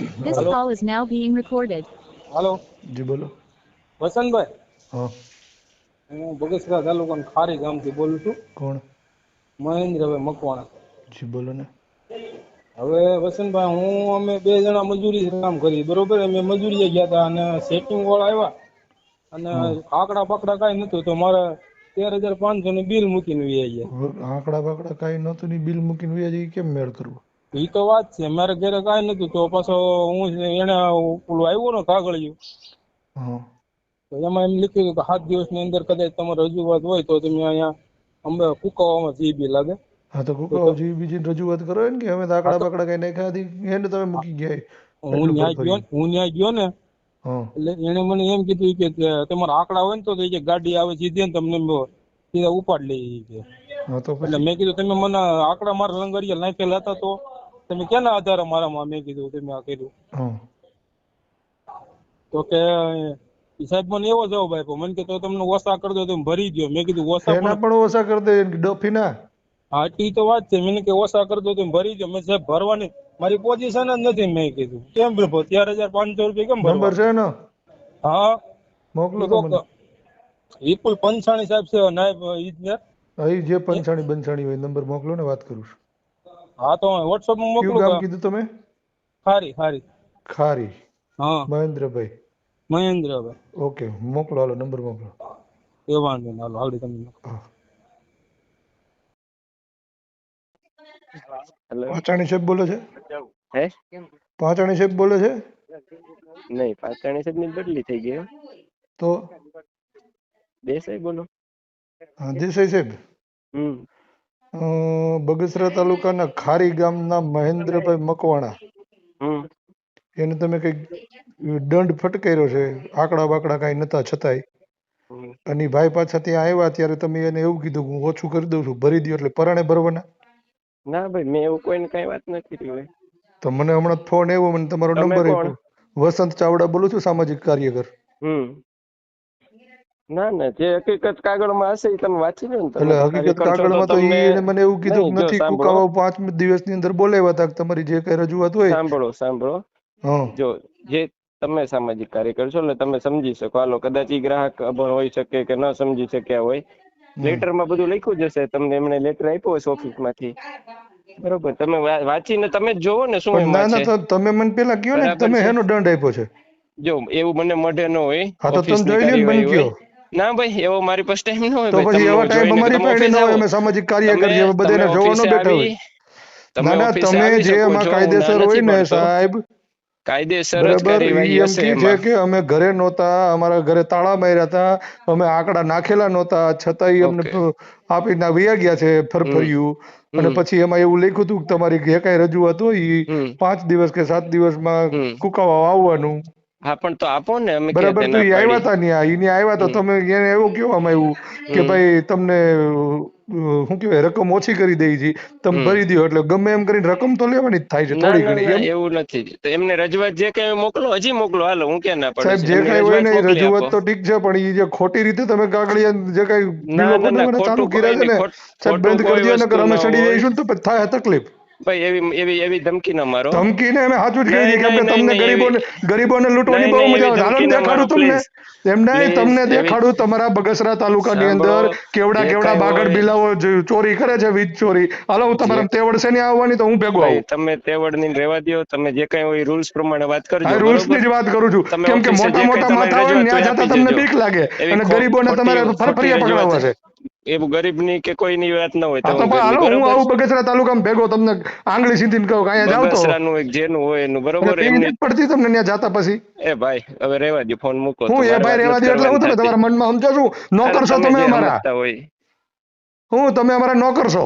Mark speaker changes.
Speaker 1: This
Speaker 2: Hello?
Speaker 1: call is now being recorded.
Speaker 2: હાલો
Speaker 3: જી બોલો.
Speaker 2: વસંતભાઈ?
Speaker 3: હા.
Speaker 2: હું બગસરા તાલુકાના ખારી ગામથી બોલું છું.
Speaker 3: કોણ?
Speaker 2: મહેન્દ્રભાઈ મકવાણા.
Speaker 3: જી બોલો ને.
Speaker 2: હવે વસંતભાઈ હું અમે બે જણા મજૂરી કામ કરી બરોબર? અમે મજૂરીએ ગયા હતા અને સેટિંગ વાળા આવ્યા. અને આંકડા પાકડા કાંઈ નતું તો મારે તેર હજાર પાંચસો ની બિલ મૂકીને વ્યાજ. ગયા
Speaker 3: આંકડા બાકડા કાંઈ નહોતું ની બિલ મૂકીને વ્યાજ કેમ મેળ કરવો?
Speaker 2: એ તો વાત છે. મારે ઘરે કાંઈ નતું તો પાછો હું એને પેલું આવ્યું ને કાગળિયું. તો એમાં એમ લખ્યું કે સાત દિવસની અંદર કદાચ તમારે રજૂઆત હોય તો તમે અહીંયા અમે કુકાવામાં જીબી લાગે.
Speaker 3: હા તો કોકો હજી બીજી રજૂઆત કરો ને કે અમે તો બાકડા કઈ નાખ્યા હતી એને તમે મૂકી ગયા
Speaker 2: હું ન્યાય ગયો હું ન્યાય ગયો ને એટલે એને મને એમ કીધું કે તમારા આંકડા હોય ને તો જે ગાડી આવે સીધી ને તમને સીધા ઉપાડ લઈ કે એટલે મેં કીધું તમે મને આંકડા મારા લંગરિયા નાખેલા હતા તો તમે કેના આધારે મારામાં મેં કીધું તમે આ કર્યું. તો કે સાહેબ મને એવો જવાબ આપ્યો. મને કે તો તમને ઓછા કરી દો તમે ભરી દો મેં કીધું ઓછા
Speaker 3: એના
Speaker 2: પણ
Speaker 3: ઓછા કરી દે ડફી ના
Speaker 2: હા ઈ તો વાત છે. મને કે ઓછા કરી દો તમે ભરી દો મેં સાહેબ ભરવાની મારી પોઝિશન જ નથી. મેં કીધું કેમ ભરવો? ચાર હજાર પાંચસો રૂપિયા કેમ
Speaker 3: નંબર
Speaker 2: ભરવા
Speaker 3: છે ને
Speaker 2: હા.
Speaker 3: મોકલો તો મને
Speaker 2: વિપુલ પંચાણી સાહેબ છે નાયબ ઇજનેર
Speaker 3: અહીં જે પંચાણી બંચાણી હોય નંબર મોકલો ને વાત કરું છું.
Speaker 2: હા તો
Speaker 3: વોટ્સઅપમાં
Speaker 2: મોકલું
Speaker 3: ગામ કીધું તમે?
Speaker 2: ખારી ખારી.
Speaker 3: ખારી.
Speaker 2: હા.
Speaker 3: મહેન્દ્રભાઈ.
Speaker 2: મહેન્દ્રભાઈ.
Speaker 3: ઓકે મોકલો હાલો નંબર મોકલો.
Speaker 2: એ વાંધો ના હાલો આવડી
Speaker 4: તમે
Speaker 3: પાંચાણી સાહેબ બોલે છે?
Speaker 4: હે?
Speaker 3: પાંચાણી સાહેબ બોલે છે?
Speaker 4: નહીં પાચાણી સાહેબની બદલી થઈ ગઈ.
Speaker 3: તો?
Speaker 4: દેસાઈ બોલો.
Speaker 3: હા દેસાઈ સાહેબ.
Speaker 4: હમ.
Speaker 3: બગસરા તાલુકાના ખારી ગામના મહેન્દ્રભાઈ મકવાણા. એને તમે કઈ દંડ ફટકાર્યો છે આંકડા બાકડા કાંઈ નતા છતાંય. અને ભાઈ પાછા ત્યાં આવ્યા ત્યારે તમે એને એવું કીધું હું ઓછું કરી દઉં છું ભરી દો એટલે પરાણે ભરવાના.
Speaker 4: ના ભાઈ મેં એવું કોઈને કઈ વાત નથી કરી
Speaker 3: તો મને હમણાં ફોન આવ્યો મને તમારો નંબર? આપ્યો. વસંત ચાવડા બોલું છું સામાજિક કાર્યકર.
Speaker 4: હમ. ના ના જે હકીકત કાગળમાં હશે એ તમે વાંચી લો ને
Speaker 3: એટલે હકીકત કાગળમાં તો એને મને એવું કીધું કે નથી. કુકાવા પાંચ દિવસની અંદર બોલાવ્યા હતા તમારી જે કઈ રજૂઆત હોય.
Speaker 4: સાંભળો સાંભળો. જો જે તમે સામાજિક કાર્યકર છો એટલે તમે સમજી શકો. હાલો કદાચ ઈ ગ્રાહક અભણ હોઈ શકે કે ન સમજી શક્યા હોય. લેટરમાં બધું લખ્યું જ હશે. તમને એમણે લેટર આપ્યો હશે ઓફિસમાંથી બરોબર તમે વાંચીને તમે જ જોવો ને શું
Speaker 3: ના ના તમે મને પેલા કયો ને તમે એનો દંડ આપ્યો છે?
Speaker 4: જો એવું મને મઢે ન હોય
Speaker 3: હા તો તમે જોઈ લ્યો મને કયો.
Speaker 4: ના ભાઈ એવો મારી પાસે ટાઈમ ન હોય
Speaker 3: તો પછી એવો ટાઈમ અમારી પાસે ન હોય અમે સામાજિક
Speaker 4: કાર્ય
Speaker 3: કરીએ બધાને
Speaker 4: તમે
Speaker 3: જોવા ન
Speaker 4: ઓફિસે
Speaker 3: બેઠા હોય. ના ના તમે જે એમાં કાયદેસર હોય ને સાહેબ
Speaker 4: કાયદેસર જ કાર્યવાહી હશે
Speaker 3: છે કે અમે ઘરે નહોતા અમારા ઘરે તાળા માર્યા હતા અમે આંકડા નાખેલા નહોતા છતાંય અમને
Speaker 4: આપી
Speaker 3: આપીને વયા ગયા છે ફરફર્યું. અને પછી એમાં એવું લખ્યું હતું કે તમારી જે કાંઈ રજૂઆત હોય પાંચ દિવસ કે સાત દિવસમાં. કુકાવા આવવાનું.
Speaker 4: હા પણ તો આપો ને અમે
Speaker 3: બરાબર
Speaker 4: તે
Speaker 3: તો એ આવ્યા. હતા ને ઈ આવ્યા હતા તમે એને એવું કહેવામાં આવ્યું કે ભાઈ તમને શું કહેવાય રકમ ઓછી કરી દઈ છે તમે. ભરી દો એટલે ગમે એમ કરીને રકમ તો લેવાની જ થાય છે થોડી ઘણી
Speaker 4: એવું નથી. તો એમને રજૂઆત જે કઈ મોકલો હજી મોકલો. હાલો હું ક્યાં ના પડે
Speaker 3: જે કઈ હોય ને રજૂઆત તો ઠીક છે પણ એ જે ખોટી રીતે તમે કાગળિયા જે કઈ
Speaker 4: ના, ના, ના,
Speaker 3: ચાલુ કર્યા છે ને સાહેબ બંધ કરી દો નકર અમે ચડી. જઈશું ને તો થાય તકલીફ.
Speaker 4: ભાઈ એવી એવી એવી ધમકી ન મારો.
Speaker 3: ધમકીને અમે સાચું જ કહી કેમ કે તમને ગરીબોને ગરીબોને લૂંટવાની બહુ મજા આવે. હાલો ને
Speaker 4: ધમકી ના
Speaker 3: દેખાડું તમને.
Speaker 4: please.
Speaker 3: એમ નહીં તમને દેખાડું તમારા બગસરા તાલુકાની અંદર કેવડા કેવડા બાગડ બિલાવો ચોરી કરે છે વીજ ચોરી. હાલો હું તમારા તેવડ છે ને આવવાની તો હું ભેગો આવું.
Speaker 4: તમે તેવડની રહેવા દો તમે જે કઈ હોય રૂલ્સ પ્રમાણે વાત કરજો રૂલ્સની
Speaker 3: જ વાત કરું છું. કેમ કે મોટા મોટા માથા હોય ને ત્યાં જતા તમને બીક લાગે અને
Speaker 4: ગરીબો
Speaker 3: ગરીબોને તમારે ફરફરિયા પકડાવવા છે.
Speaker 4: એવું ગરીબની કે કોઈની વાત ન હોય
Speaker 3: તો હાલો હું આવું બગસરા તાલુકામાં ભેગો તમને આંગળી સીધી કહું કે અહીંયા જાવ તો.
Speaker 4: બગસરાનું એક જેનું હોય એનું બરોબર
Speaker 3: એમ
Speaker 4: એમની
Speaker 3: પડતી તમને ત્યાં જાતા પછી.
Speaker 4: એ ભાઈ હવે રેવા દો ફોન મૂકો
Speaker 3: હું એ ભાઈ
Speaker 4: રેવા
Speaker 3: દો એટલે હું તમે તમારા મનમાં સમજો છું. નોકર છો તમે અમારા. હું તમે અમારા નોકર છો.